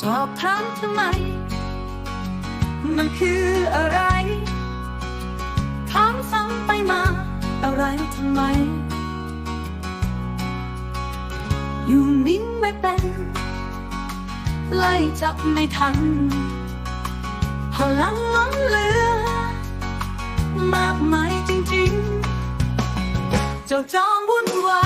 สอบถามทำไม มันคืออะไรถามซ้ำไปมา อะไรทำไม อยู่นิ่งไม่เป็นไล่จับไม่ทันพลังล้นเหลือ มากมายจริงๆ เจ้าจอมวุ่นวาย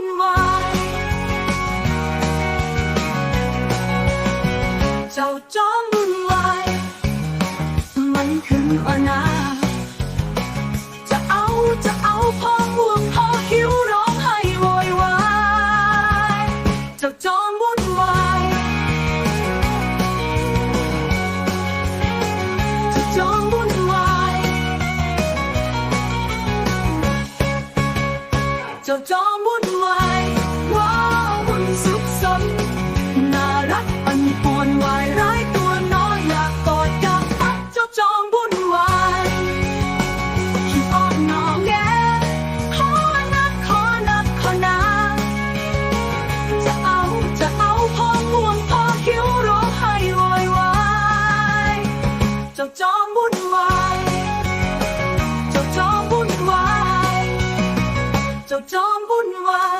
นวายเจ้าจอมวุ่นวายมันคืออนาจะเอาจะเอาพอง่วงพอหิวร้องไห้โวยวายเจ้าจอมวุ่นวายเจ้าจอมวุ่นวายเจ้าจอม จ้าจอมบุญวา